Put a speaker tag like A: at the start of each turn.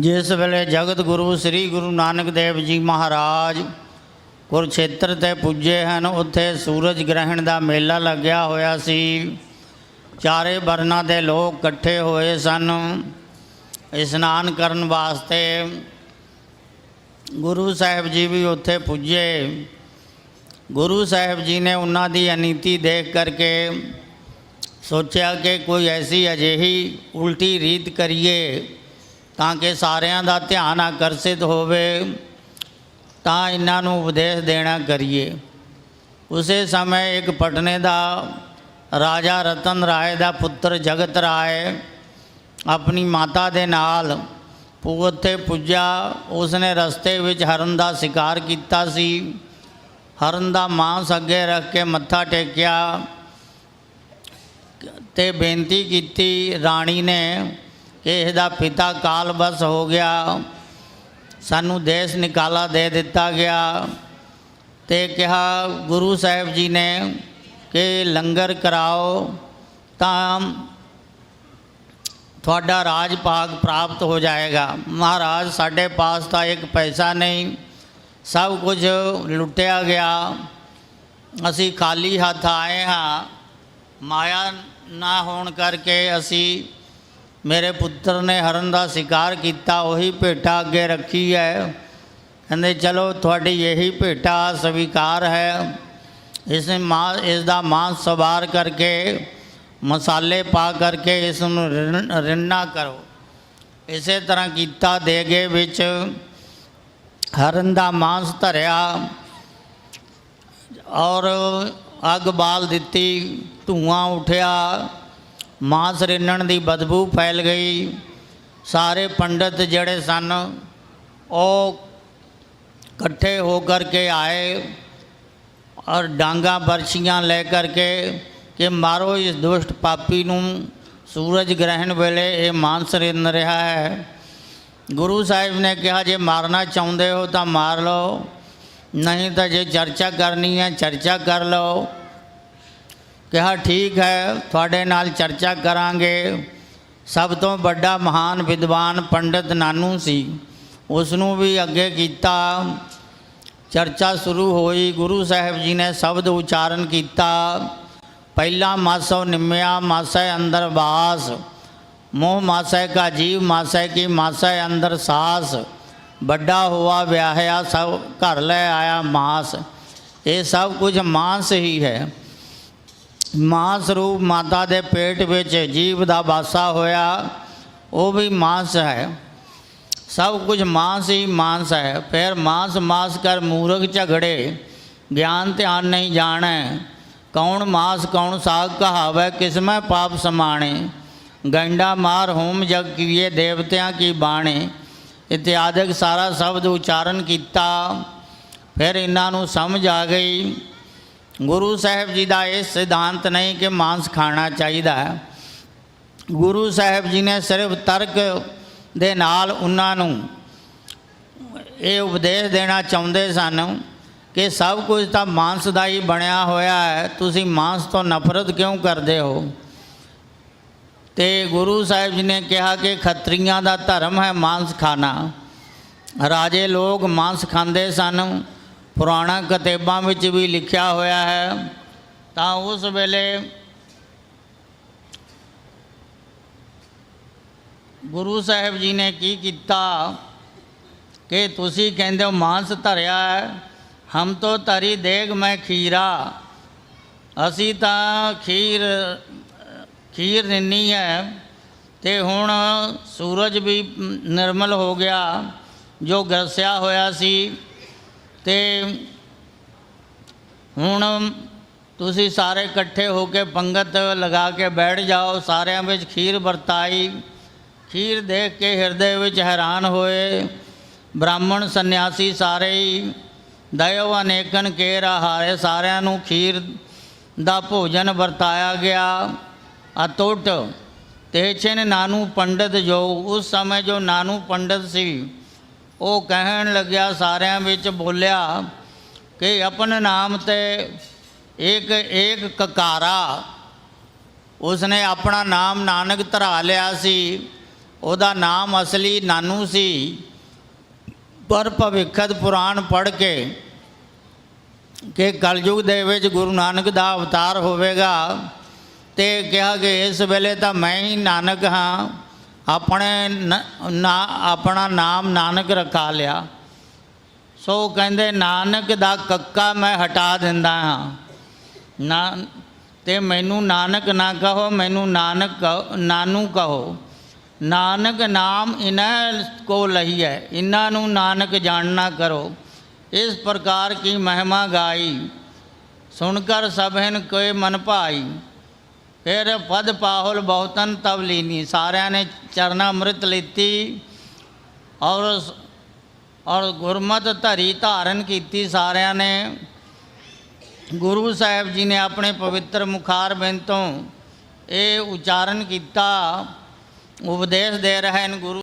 A: ਜਿਸ ਵੇਲੇ ਜਗਤ ਗੁਰੂ ਸ੍ਰੀ ਗੁਰੂ ਨਾਨਕ ਦੇਵ ਜੀ ਮਹਾਰਾਜ ਕੁਰਛੇਤਰ ਤੇ ਪੁੱਜੇ ਹਨ, ਉੱਥੇ ਸੂਰਜ ਗ੍ਰਹਿਣ ਦਾ ਮੇਲਾ ਲੱਗਿਆ ਹੋਇਆ ਸੀ। ਚਾਰੇ ਵਰਨਾਂ ਦੇ ਲੋਕ ਇਕੱਠੇ ਹੋਏ ਸਨ। ਇਸ਼ਨਾਨ ਕਰਨ ਵਾਸਤੇ ਗੁਰੂ ਸਾਹਿਬ ਜੀ ਵੀ ਉੱਥੇ ਪੁੱਜੇ। ਗੁਰੂ ਸਾਹਿਬ ਜੀ ਨੇ ਉਹਨਾਂ ਦੀ ਅਨੀਤੀ ਦੇਖ ਕਰਕੇ ਸੋਚਿਆ ਕਿ ਕੋਈ ਐਸੀ ਅਜਿਹੀ ਉਲਟੀ ਰੀਤ ਕਰੀਏ ਤਾਂ ਕਿ ਸਾਰਿਆਂ ਦਾ ਧਿਆਨ ਆਕਰਸ਼ਿਤ ਹੋਵੇ, ਤਾਂ ਇਹਨਾਂ ਨੂੰ ਉਪਦੇਸ਼ ਦੇਣਾ ਕਰੀਏ। ਉਸੇ ਸਮੇਂ ਇੱਕ ਪਟਨੇ ਦਾ ਰਾਜਾ ਰਤਨ ਰਾਏ ਦਾ ਪੁੱਤਰ ਜਗਤ ਰਾਏ ਆਪਣੀ ਮਾਤਾ ਦੇ ਨਾਲ ਉੱਥੇ ਪੁੱਜਾ। ਉਸਨੇ ਰਸਤੇ ਵਿੱਚ ਹਰਨ ਦਾ ਸ਼ਿਕਾਰ ਕੀਤਾ ਸੀ। ਹਰਨ ਦਾ ਮਾਂਸ ਅੱਗੇ ਰੱਖ ਕੇ ਮੱਥਾ ਟੇਕਿਆ ਤੇ ਬੇਨਤੀ ਕੀਤੀ, ਰਾਣੀ ਨੇ ਕਿ ਇਹਦਾ ਪਿਤਾ ਕਾਲਬਸ ਹੋ ਗਿਆ। ਸਾਨੂੰ ਦੇਸ਼ ਨਿਕਾਲਾ ਦੇ ਦਿੱਤਾ ਗਿਆ ਤੇ ਕਿਹਾ ਗੁਰੂ ਸਾਹਿਬ ਜੀ ਨੇ ਕਿ ਲੰਗਰ ਕਰਾਓ ਤਾਂ ਤੁਹਾਡਾ ਰਾਜ ਭਾਗ ਪ੍ਰਾਪਤ ਹੋ ਜਾਏਗਾ। ਮਹਾਰਾਜ, ਸਾਡੇ ਪਾਸ ਤਾਂ ਇੱਕ ਪੈਸਾ ਨਹੀਂ, ਸਭ ਕੁਝ ਲੁੱਟਿਆ ਗਿਆ। ਅਸੀਂ ਖਾਲੀ ਹੱਥ ਆਏ ਹਾਂ। ਮਾਇਆ ਨਾ ਹੋਣ ਕਰਕੇ ਅਸੀਂ ਮੇਰੇ ਪੁੱਤਰ ਨੇ ਹਰਨ ਦਾ ਸ਼ਿਕਾਰ ਕੀਤਾ, ਉਹੀ ਭੇਟਾ ਅੱਗੇ ਰੱਖੀ ਹੈ। ਕਹਿੰਦੇ, ਚਲੋ, ਤੁਹਾਡੀ ਇਹੀ ਭੇਟਾ ਸਵੀਕਾਰ ਹੈ। ਇਸ ਮਾਂ, ਇਸ ਦਾ ਮਾਂਸ ਸਵਾਰ ਕਰਕੇ, ਮਸਾਲੇ ਪਾ ਕਰਕੇ ਇਸ ਨੂੰ ਰਿੰਨ- ਰਿੰਨਾ ਕਰੋ। ਇਸੇ ਤਰ੍ਹਾਂ ਕੀਤਾ ਦੇਗੇ ਵਿੱਚ ਹਰਨ ਦਾ ਮਾਂਸ ਧਰਿਆ ਔਰ ਅੱਗ ਬਾਲ ਦਿੱਤੀ, ਧੂਆਂ ਉਠਿਆ। ਮਾਂਸ ਰਿੰਨਣ ਦੀ ਬਦਬੂ ਫੈਲ ਗਈ। ਸਾਰੇ ਪੰਡਤ ਜਿਹੜੇ ਸਨ, ਉਹ ਇਕੱਠੇ ਹੋ ਕਰਕੇ ਆਏ ਔਰ ਡਾਂਗਾ ਬਰਛੀਆਂ ਲੈ ਕਰਕੇ ਕਿ ਮਾਰੋ ਇਸ ਦੁਸ਼ਟ ਪਾਪੀ ਨੂੰ, ਸੂਰਜ ਗ੍ਰਹਿਣ ਵੇਲੇ ਇਹ ਮਾਨਸ ਰਿੰਨ ਰਿਹਾ ਹੈ। ਗੁਰੂ ਸਾਹਿਬ ਨੇ ਕਿਹਾ, ਜੇ ਮਾਰਨਾ ਚਾਹੁੰਦੇ ਹੋ ਤਾਂ ਮਾਰ ਲਓ, ਨਹੀਂ ਤਾਂ ਜੇ ਚਰਚਾ ਕਰਨੀ ਹੈ, ਚਰਚਾ ਕਰ ਲਓ। ਕਿਹਾ, ਠੀਕ ਹੈ, ਤੁਹਾਡੇ ਨਾਲ ਚਰਚਾ ਕਰਾਂਗੇ। ਸਭ ਤੋਂ ਵੱਡਾ ਮਹਾਨ ਵਿਦਵਾਨ ਪੰਡਿਤ ਨਾਨੂ ਸੀ। ਉਸ ਨੂੰ ਵੀ ਅੱਗੇ ਕੀਤਾ। ਚਰਚਾ ਸ਼ੁਰੂ ਹੋਈ। ਗੁਰੂ ਸਾਹਿਬ ਜੀ ਨੇ ਸ਼ਬਦ ਉਚਾਰਨ ਕੀਤਾ। ਪਹਿਲਾ ਮਾਸੋ ਨਿਮਿਆ, ਮਾਸੈ ਅੰਦਰ ਵਾਸ। ਮੋਹ ਮਾਸੈ ਕਾ ਜੀਵ, ਮਾਸੈ ਕੀ ਮਾਸੈ ਅੰਦਰ ਸਾਸ। ਵੱਡਾ ਹੋਆ, ਵਿਆਹਿਆ, ਸਭ ਘਰ ਲੈ ਆਇਆ ਮਾਸ। ਇਹ ਸਭ ਕੁਝ ਮਾਸ ਹੀ ਹੈ। ਮਾਂਸ ਰੂਪ ਮਾਤਾ ਦੇ ਪੇਟ ਵਿੱਚ ਜੀਵ ਦਾ ਵਾਸਾ ਹੋਇਆ, ਉਹ ਵੀ ਮਾਸ ਹੈ। ਸਭ ਕੁਝ ਮਾਸ ਹੀ ਮਾਂਸ ਹੈ। ਫਿਰ ਮਾਸ ਮਾਸ ਕਰ ਮੂਰਖ ਝਗੜੇ, ਗਿਆਨ ਧਿਆਨ ਨਹੀਂ ਜਾਣੈ। ਕੌਣ ਮਾਸ, ਕੌਣ ਸਾਗ ਕਹਾਵੈ, ਕਿਸਮੈ ਪਾਪ ਸਮਾਣੇ। ਗੰਡਾ ਮਾਰ ਹੋਮ ਜਗ ਕੀਏ, ਦੇਵਤਿਆਂ ਕੀ ਬਾਣੇ। ਇਤਿਆਦਿਕ ਸਾਰਾ ਸ਼ਬਦ ਉਚਾਰਨ ਕੀਤਾ। ਫਿਰ ਇਹਨਾਂ ਨੂੰ ਸਮਝ ਆ ਗਈ। ਗੁਰੂ ਸਾਹਿਬ ਜੀ ਦਾ ਇਹ ਸਿਧਾਂਤ ਨਹੀਂ ਕਿ ਮਾਂਸ ਖਾਣਾ ਚਾਹੀਦਾ ਹੈ। ਗੁਰੂ ਸਾਹਿਬ ਜੀ ਨੇ ਸਿਰਫ ਤਰਕ ਦੇ ਨਾਲ ਉਹਨਾਂ ਨੂੰ ਇਹ ਉਪਦੇਸ਼ ਦੇਣਾ ਚਾਹੁੰਦੇ ਸਨ ਕਿ ਸਭ ਕੁਝ ਤਾਂ ਮਾਂਸ ਦਾ ਹੀ ਬਣਿਆ ਹੋਇਆ ਹੈ, ਤੁਸੀਂ ਮਾਂਸ ਤੋਂ ਨਫ਼ਰਤ ਕਿਉਂ ਕਰਦੇ ਹੋ? ਤੇ ਗੁਰੂ ਸਾਹਿਬ ਜੀ ਨੇ ਕਿਹਾ ਕਿ ਖੱਤਰੀਆਂ ਦਾ ਧਰਮ ਹੈ ਮਾਂਸ ਖਾਣਾ। ਰਾਜੇ ਲੋਕ ਮਾਂਸ ਖਾਂਦੇ ਸਨ। ਪੁਰਾਣਾ ਕਿਤਾਬਾਂ ਵਿੱਚ ਵੀ ਲਿਖਿਆ ਹੋਇਆ ਹੈ, ਤਾਂ ਉਸ ਵੇਲੇ ਗੁਰੂ ਸਾਹਿਬ ਜੀ ਨੇ ਕੀ ਕੀਤਾ ਕਿ ਤੁਸੀਂ ਕਹਿੰਦੇ ਹੋ ਮਾंस ਧਰਿਆ ਹੈ, ਹਮ ਤੋਂ ਧਰੀ ਦੇਗ ਮੈਂ ਖੀਰਾ। ਅਸੀਂ ਤਾਂ ਖੀਰ ਖੀਰ ਨਿੰਨੀ ਹੈ ਤੇ ਹੁਣ ਸੂਰਜ ਵੀ ਨਿਰਮਲ ਹੋ ਗਿਆ, ਜੋ ਗਰਸਿਆ ਹੋਇਆ ਸੀ। ਤੇ ਹੁਣ ਤੁਸੀਂ ਸਾਰੇ ਇਕੱਠੇ ਹੋ ਕੇ ਪੰਗਤ ਲਗਾ ਕੇ ਬੈਠ ਜਾਓ, ਸਾਰਿਆਂ ਵਿੱਚ ਖੀਰ ਵਰਤਾਈ। ਖੀਰ ਦੇਖ ਕੇ ਹਿਰਦੇ ਵਿੱਚ ਹੈਰਾਨ ਹੋਏ। ਬ੍ਰਾਹਮਣ ਸੰਨਿਆਸੀ ਸਾਰੇ ਹੀ, ਦਇਓ ਅਨੇਕਨ ਕੇ ਰਹਾਰੇ ਸਾਰਿਆਂ ਨੂੰ ਖੀਰ ਦਾ ਭੋਜਨ ਵਰਤਾਇਆ ਗਿਆ। ਅਤੁੱਟ ਤੇਚਨ ਨਾਨੂ ਪੰਡਤ ਜੋ, ਉਸ ਸਮੇਂ ਜੋ ਨਾਨੂ ਪੰਡਤ ਸੀ ਉਹ ਕਹਿਣ ਲੱਗਿਆ ਸਾਰਿਆਂ ਵਿੱਚ ਬੋਲਿਆ ਕਿ ਆਪਣੇ ਨਾਮ ਤੇ ਇੱਕ ਇੱਕ ਕਕਾਰਾ। ਉਸਨੇ ਆਪਣਾ ਨਾਮ ਨਾਨਕ ਧਰਾ ਲਿਆ ਸੀ। ਉਹਦਾ ਨਾਮ ਅਸਲੀ ਨਾਨੂ ਸੀ। ਪਰ ਭਵਿੱਖਤ ਪੁਰਾਣ ਪੜ੍ਹ ਕੇ ਕਿ ਕਲਯੁਗ ਦੇ ਵਿੱਚ ਗੁਰੂ ਨਾਨਕ ਦਾ ਅਵਤਾਰ ਹੋਵੇਗਾ ਤੇ ਕਿਹਾ ਕਿ ਇਸ ਵੇਲੇ ਤਾਂ ਮੈਂ ਹੀ ਨਾਨਕ ਹਾਂ। ਆਪਣੇ ਨਾ ਆਪਣਾ ਨਾਮ ਨਾਨਕ ਰਖਾ ਲਿਆ। ਸੋ ਕਹਿੰਦੇ, ਨਾਨਕ ਦਾ ਕੱਕਾ ਮੈਂ ਹਟਾ ਦਿੰਦਾ ਹਾਂ। ਨਾ, ਤੇ ਮੈਨੂੰ ਨਾਨਕ ਨਾ ਕਹੋ, ਮੈਨੂੰ ਨਾਨਕ ਕਹੋ- ਨਾਨੂ ਕਹੋ। ਨਾਨਕ ਨਾਮ ਇਨ੍ਹਾਂ ਕੋ ਲਹੀ ਹੈ ਇਹਨਾਂ ਨੂੰ ਨਾਨਕ ਜਾਣਨਾ ਕਰੋ। ਇਸ ਪ੍ਰਕਾਰ ਕੀ ਮਹਿਮਾ ਗਾਈ। ਸੁਣ ਕਰ ਸਭਨ ਕੋਏ ਮਨ ਭਾਈ। ਫਿਰ ਪਦ ਪਾਹੁਲ ਬਹੁਤਨ ਤਵ ਲੀਨੀ। ਸਾਰਿਆਂ ਨੇ ਚਰਨਾ ਅੰਮ੍ਰਿਤ ਲਿੱਤੀ ਔਰ ਔਰ ਗੁਰਮਤਿ ਧਰੀ ਧਾਰਨ ਕੀਤੀ ਸਾਰਿਆਂ ਨੇ। ਗੁਰੂ ਸਾਹਿਬ ਜੀ ਨੇ ਆਪਣੇ ਪਵਿੱਤਰ ਮੁਖਾਰ ਬਿੰਦ ਤੋਂ ਇਹ ਉਚਾਰਨ ਕੀਤਾ। ਉਪਦੇਸ਼ ਦੇ ਰਹੇ ਹਨ ਗੁਰੂ